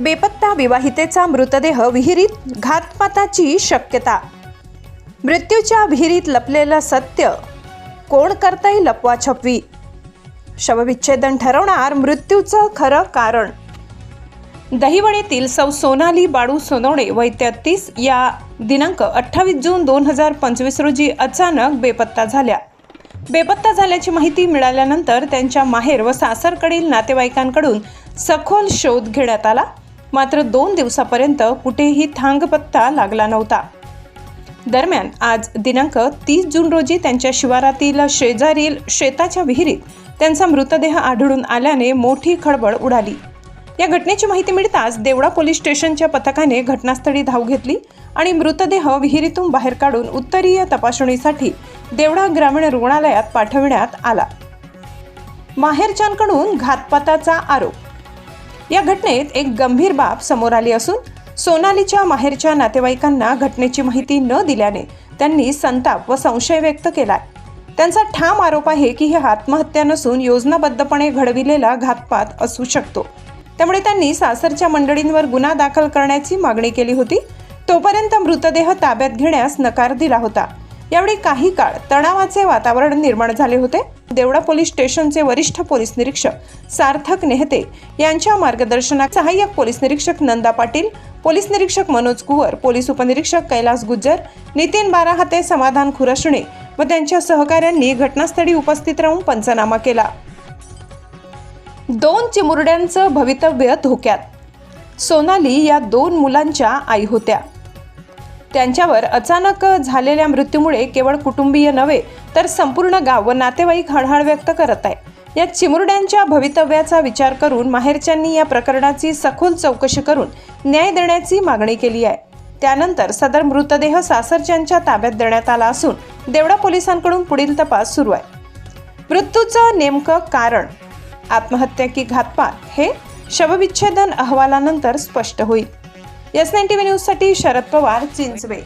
बेपत्ता विवाहितेचा मृतदेह विहिरीत घातपाताची शक्यता. मृत्यूच्या विहिरीत लपलेलं सत्य कोण करतंय लपवाछपवी शवविच्छेदन ठरवणार मृत्यूचं खरं कारण. दहिवडेतील सौ सोनाली बाळू सोनवणे वय तेहतीस या दिनांक अठ्ठावीस जून दोन हजार पंचवीस रोजी अचानक बेपत्ता झाल्या. बेपत्ता झाल्याची माहिती मिळाल्यानंतर त्यांच्या माहेर व सासरकडील नातेवाईकांकडून सखोल शोध घेण्यात आला. मात्र दोन दिवसापर्यंत कुठेही थांगपत्ता लागला नव्हता. दरम्यान आज दिनांक तीस जून रोजी त्यांच्या शिवारातील शेजारील शेताच्या विहिरीत त्यांचा मृतदेह आढळून आल्याने मोठी खळबळ उडाली. या घटनेची माहिती मिळताच देवळा पोलीस स्टेशनच्या पथकाने घटनास्थळी धाव घेतली आणि मृतदेह विहिरीतून बाहेर काढून उत्तरीय तपासणीसाठी देवळा ग्रामीण रुग्णालयात पाठविण्यात आला. माहेरच्यांकडून घातपाताचा आरोप या घटनेत एक गंभीर बाब समोर आली असून सोनालीच्या माहेरच्या नातेवाईकांना घटनेची माहिती न दिल्याने त्यांनी संताप व संशय व्यक्त केलाय. त्यांचा ठाम आरोप आहे की ही आत्महत्या नसून योजनाबद्धपणे घडविलेला घातपात असू शकतो. त्यामुळे त्यांनी सासरच्या मंडळींवर गुन्हा दाखल करण्याची मागणी केली होती. तोपर्यंत मृतदेह ताब्यात घेण्यास नकार दिला होता. यावेळी काही काळ तणावाचे वातावरण निर्माण झाले होते. देवडा पोलीस स्टेशनचे वरिष्ठ पोलीस निरीक्षक सार्थक नेहते यांच्या मार्गदर्शनात सहाय्यक पोलीस निरीक्षक नंदा पाटील पोलीस निरीक्षक मनोज कुवर पोलीस उपनिरीक्षक कैलास गुज्जर नितीन बाराहाते समाधान खुरशणे व त्यांच्या सहकाऱ्यांनी घटनास्थळी उपस्थित राहून पंचनामा केला. दोन चिमुरड्यांचं भवितव्य धोक्यात. सोनाली या दोन मुलांच्या आई होत्या. त्यांच्यावर अचानक झालेल्या मृत्यूमुळे केवळ कुटुंबीय नव्हे तर संपूर्ण गाव व नातेवाईक हळहळ व्यक्त करत आहे. या चिमुरड्यांच्या भवितव्याचा विचार करून माहेरच्यांनी या प्रकरणाची सखोल चौकशी करून न्याय देण्याची मागणी केली आहे. त्यानंतर सदर मृतदेह सासरच्यांच्या ताब्यात देण्यात आला असून देवडा पोलिसांकडून पुढील तपास सुरू आहे. मृत्यूचं नेमकं कारण? आत्महत्या की घातपात? हे शवविच्छेदन अहवालानंतर स्पष्ट होईल. एस नाईन टी व्ही न्यूजसाठी शरद पवार चिंचवे.